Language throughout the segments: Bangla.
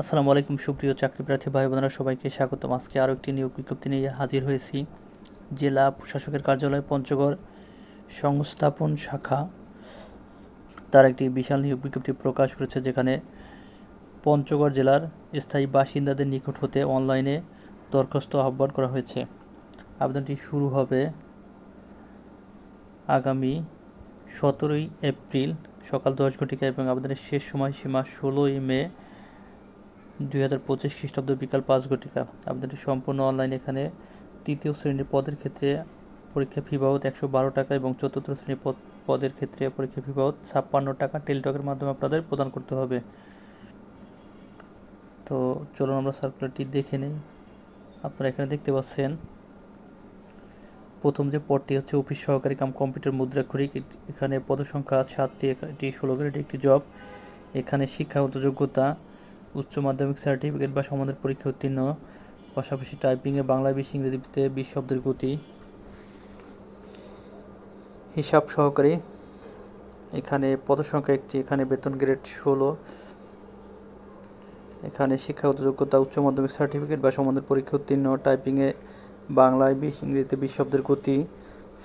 আসসালামু আলাইকুম, সুপ্রিয় চাকরি প্রার্থী ভাই বোনেরা সবাইকে স্বাগতম। আজকে আরও একটি নিয়োগ বিজ্ঞপ্তি নিয়ে হাজির হয়েছি। জেলা প্রশাসকের কার্যালয়, পঞ্চগড় সংস্থাপন শাখা। তার একটি বিশাল নিয়োগ বিজ্ঞপ্তি প্রকাশ করেছে, যেখানে পঞ্চগড় জেলার স্থায়ী বাসিন্দাদের নিকট হতে অনলাইনে দরখাস্ত আহ্বান করা হয়েছে। আবেদনটি শুরু হবে আগামী সতেরোই এপ্রিল সকাল দশ ঘটিকা এবং আবেদনের শেষ সময়সীমা ষোলোই মে দুই হাজার পঁচিশ খ্রিস্টাব্দ বিকাল পাঁচ ঘটিকা। আবেদনটি সম্পূর্ণ অনলাইন এখানে তৃতীয় শ্রেণির পদের ক্ষেত্রে পরীক্ষা ফি বাবদ একশো বারো টাকা এবং চতুর্থ শ্রেণির পদ, পদের ক্ষেত্রে পরীক্ষা ফি বাবদ ছাপ্পান্ন টাকা টেলিটকের মাধ্যমে আপনাদের প্রদান করতে হবে। তো চলুন আমরা সার্কুলারটি দেখে নিই। আপনারা এখানে দেখতে পাচ্ছেন, প্রথম যে পদটি হচ্ছে অফিস সহকারী কাম কম্পিউটার মুদ্রাক্ষরিক এটি- এখানে পদসংখ্যা সাতটি এটি ষোলো গ্রেড একটি জব এখানে শিক্ষাগত যোগ্যতা উচ্চ মাধ্যমিক সার্টিফিকেট বা সমানের পরীক্ষা উত্তীর্ণ, পাশাপাশি টাইপিংয়ে বাংলা বিশ ইংরেজিতে বিশ শব্দের গতি, হিসাব সহকারী। এখানে পদসংখ্যা একটি, এখানে বেতন গ্রেড ষোলো। এখানে শিক্ষাগত যোগ্যতা, উচ্চ মাধ্যমিক সার্টিফিকেট বা সমানের পরীক্ষা উত্তীর্ণ, টাইপিংয়ে বাংলায় বিশ ইংরেজিতে বিশ শব্দের গতি,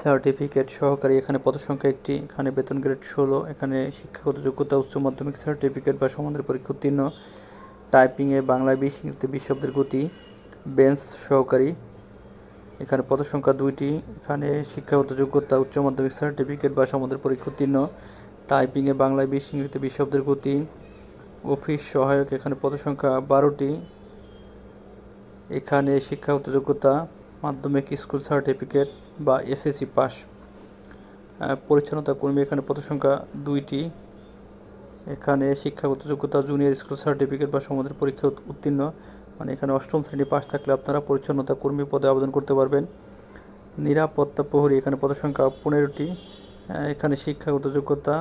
সার্টিফিকেট সহকারী। এখানে পদসংখ্যা একটি, এখানে বেতন গ্রেড ষোলো, এখানে শিক্ষাগত যোগ্যতা, উচ্চ মাধ্যমিক সার্টিফিকেট বা সমানের পরীক্ষা উত্তীর্ণ টাইপিংয়ে বাংলায় বিশ বিশ শব্দের গতি, বেঞ্চ সহকারী। এখানে পদসংখ্যা দুইটি। এখানে শিক্ষাগত যোগ্যতা, উচ্চ মাধ্যমিক সার্টিফিকেট বা সমাদের পরীক্ষা উত্তীর্ণ। টাইপিংয়ে বাংলায় বিশ ইংরেজিতে বিশ শব্দের গতি, অফিস সহায়ক, এখানে পদসংখ্যা বারোটি। এখানে শিক্ষাগত যোগ্যতা, মাধ্যমিক স্কুল সার্টিফিকেট বা এসএসসি পাস। পরিচ্ছন্নতা কর্মী, এখানে পদসংখ্যা দুইটি। এখানে শিক্ষাগত যোগ্যতা জুনিয়র স্কুল সার্টিফিকেট বা সমাদের পরীক্ষা উত্তীর্ণ। মানে এখানে অষ্টম শ্রেণি পাশ থাকলে আপনারা পরিচ্ছন্নতা কর্মী পদে আবেদন করতে পারবেন। নিরাপত্তা প্রহরী, এখানে পদসংখ্যা পনেরোটি। এখানে শিক্ষাগত যোগ্যতা,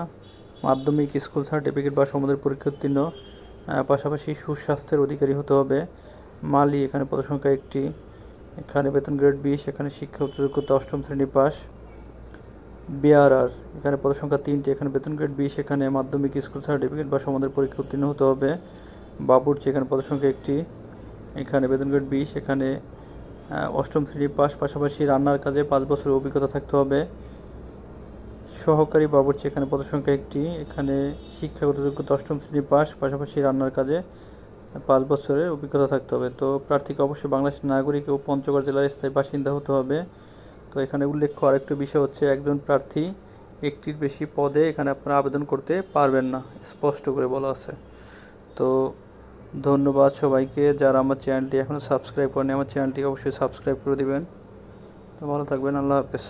মাধ্যমিক স্কুল সার্টিফিকেট বা সমাদের পরীক্ষা উত্তীর্ণ। পাশাপাশি সুস্বাস্থ্যের অধিকারী হতে হবে। মালি, এখানে পদসংখ্যা একটি। এখানে বেতন গ্রেড বিশ, এখানে শিক্ষাগত যোগ্যতা অষ্টম শ্রেণি পাস বিআরআর এখানে পদসংখ্যা তিনটি, এখানে বেতন গ্রেড বিশ, এখানে মাধ্যমিক স্কুল সার্টিফিকেট বা সমাদের পরীক্ষা উত্তীর্ণ হতে হবে। বাবুর্চি, এখানে পদসংখ্যা একটি, এখানে বেতন গ্রেড বিশ, এখানে অষ্টম শ্রেণি পাস পাশাপাশি রান্নার কাজে পাঁচ বছরের অভিজ্ঞতা থাকতে হবে। সহকারী বাবুর্চি, এখানে পদসংখ্যা একটি, এখানে শিক্ষাগত যোগ্যতা অষ্টম শ্রেণি পাস পাশাপাশি রান্নার কাজে পাঁচ বছরের অভিজ্ঞতা থাকতে হবে। তো প্রার্থীকে অবশ্যই বাংলাদেশের নাগরিক ও পঞ্চগড় জেলার স্থায়ী বাসিন্দা হতে হবে। তো এখানে উল্লেখ্য আরেকটি বিষয় হচ্ছে একজন প্রার্থী একটির বেশি পদে এখানে আপনারা আবেদন করতে পারবেন না, স্পষ্ট করে বলা আছে। তো ধন্যবাদ সবাইকে, যারা আমার চ্যানেলটি এখনও সাবস্ক্রাইব করেনি আমার চ্যানেলটি অবশ্যই সাবস্ক্রাইব করে দেবেন। তো ভালো থাকবেন, আল্লাহ হাফেজ।